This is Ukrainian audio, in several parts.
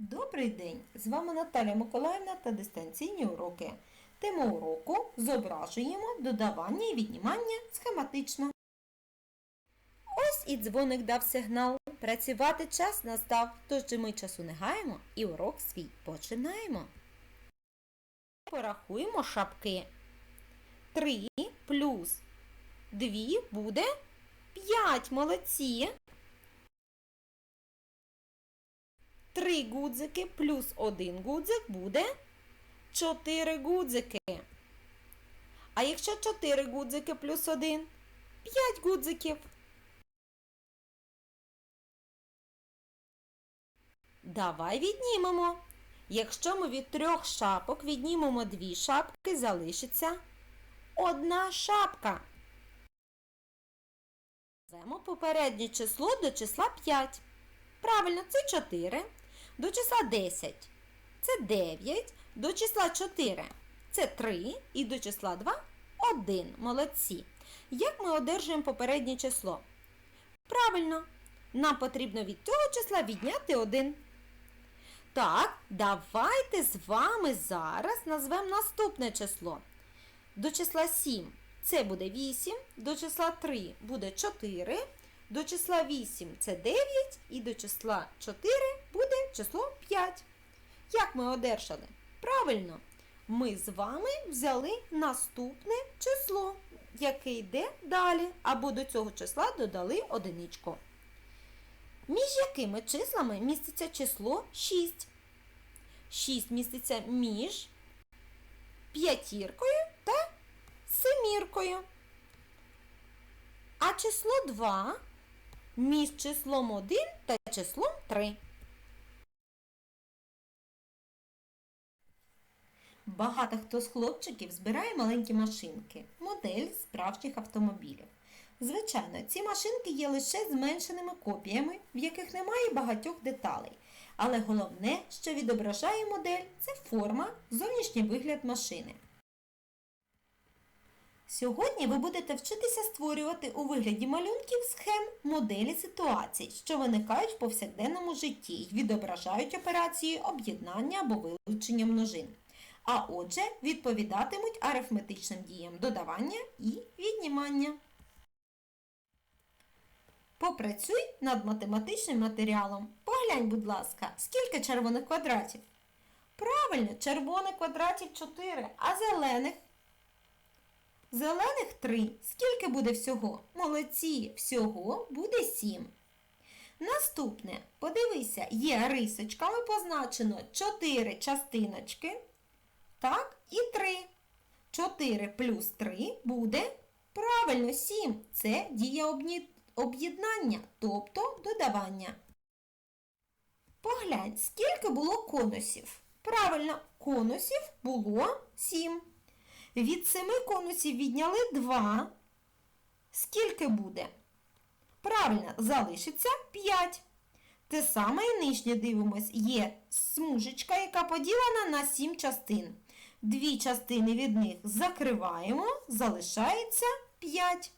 Добрий день! З вами Наталя Миколаївна та дистанційні уроки. Тема уроку зображуємо додавання і віднімання схематично. Ось і дзвоник дав сигнал. Працювати час настав, тож ми часу не гаємо і урок свій починаємо. Порахуємо шапки. 3 плюс 2 буде 5. Молодці. Три гудзики плюс один гудзик буде 4 гудзики. А якщо 4 гудзики плюс 1 5 гудзиків. Давай віднімемо. Якщо ми від трьох шапок віднімемо дві шапки, залишиться одна шапка. Веземо попереднє число до числа 5. Правильно, це 4. До числа 10 це 9. До числа 4 це 3. І до числа 2 1. Молодці. Як ми одержуємо попереднє число? Правильно, нам потрібно від цього числа відняти 1. Так, давайте з вами зараз назвемо наступне число. До числа 7 це буде 8, до числа 3 буде 4, до числа 8 це 9 і до числа 4 буде число 5. Як ми одержали? Правильно, ми з вами взяли наступне число, яке йде далі, або до цього числа додали одиничку. Між якими числами міститься число 6? 6 міститься між п'ятіркою та семіркою. А число 2 між числом 1 та числом 3. Багато хто з хлопчиків збирає маленькі машинки, модель справжніх автомобілів. Звичайно, ці машинки є лише зменшеними копіями, в яких немає багатьох деталей. Але головне, що відображає модель, це форма, зовнішній вигляд машини. Сьогодні ви будете вчитися створювати у вигляді малюнків схем моделі ситуацій, що виникають в повсякденному житті і відображають операції об'єднання або вилучення множин. А отже, відповідатимуть арифметичним діям додавання і віднімання. Попрацюй над математичним матеріалом. Поглянь, будь ласка, скільки червоних квадратів? Правильно, червоних квадратів 4, а зелених? Зелених 3. Скільки буде всього? Молодці, всього буде 7. Наступне, подивися, є рисочками позначено 4 частиночки. Так, і 3. 4 плюс 3 буде правильно 7. Це дія об'єднання, тобто додавання. Поглянь, скільки було конусів. Правильно, конусів було 7. Від 7 конусів відняли 2. Скільки буде? Правильно, залишиться 5. Те саме і нижнє дивимось. Є смужечка, яка поділена на 7 частин. Дві частини від них закриваємо, залишається 5.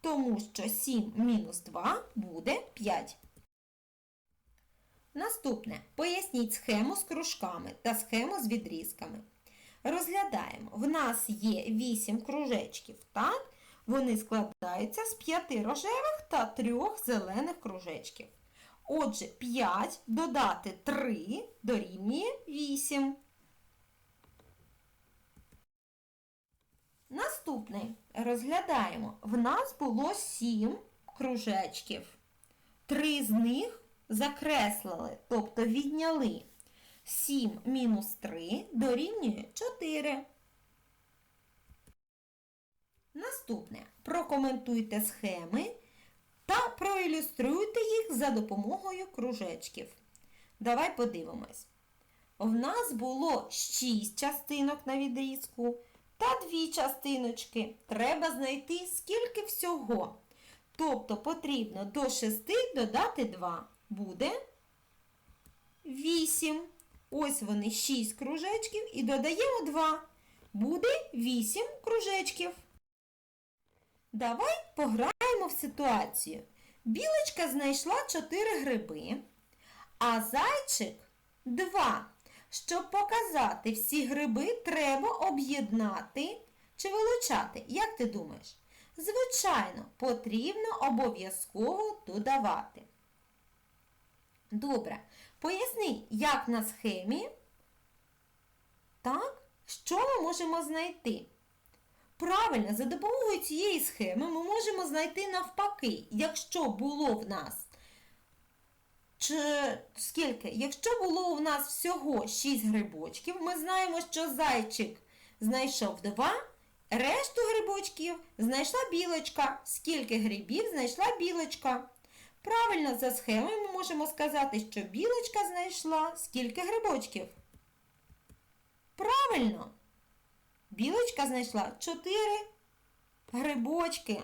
Тому що 7 мінус 2 буде 5. Наступне. Поясніть схему з кружками та схему з відрізками. Розглядаємо. В нас є 8 кружечків, так? Вони складаються з 5 рожевих та 3 зелених кружечків. Отже, 5 додати 3 дорівнює 8. Наступний розглядаємо. В нас було 7 кружечків. Три з них закреслили, тобто відняли. 7 мінус 3 дорівнює 4. Наступне. Прокоментуйте схеми та проілюструйте їх за допомогою кружечків. Давай подивимось. В нас було 6 частинок на відрізку та 2 частиночки. Треба знайти скільки всього. Тобто потрібно до 6 додати 2. Буде 8. Ось вони 6 кружечків і додаємо 2. Буде 8 кружечків. Давай пограємо в ситуацію. Білочка знайшла 4 гриби, а зайчик 2. Щоб показати всі гриби, треба об'єднати чи вилучати. Як ти думаєш? Звичайно, потрібно обов'язково додавати. Добре. Поясни, як на схемі, так, що ми можемо знайти? Правильно, за допомогою цієї схеми ми можемо знайти навпаки, якщо було в нас чи скільки? Якщо було у нас всього 6 грибочків, ми знаємо, що зайчик знайшов 2, решту грибочків знайшла білочка. Скільки грибів знайшла білочка? Правильно, за схемою ми можемо сказати, що білочка знайшла скільки грибочків? Правильно. Білочка знайшла 4 грибочки.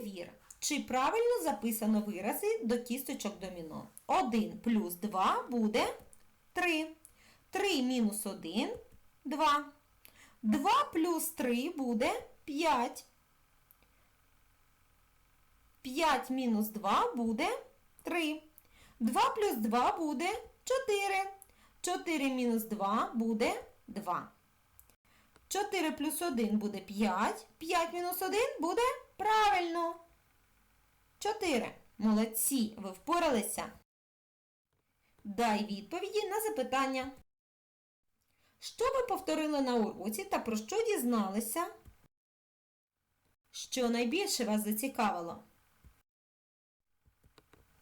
Перевір, чи правильно записано вирази до кісточок доміно. 1 плюс 2 буде 3. 3 мінус 1 – 2. 2 плюс 3 буде 5. 5 мінус 2 буде 3. 2 плюс 2 буде 4. 4 мінус 2 буде 2. 4 плюс 1 буде 5. 5 мінус 1 буде правильно. 4. Молодці, ви впоралися. Дай відповіді на запитання. Що ви повторили на уроці та про що дізналися? Що найбільше вас зацікавило?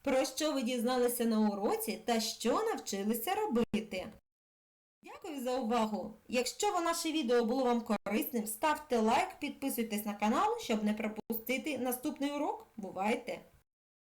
Про що ви дізналися на уроці та що навчилися робити? Дякую за увагу! Якщо наше відео було вам корисним, ставте лайк, підписуйтесь на канал, щоб не пропустити наступний урок. Бувайте!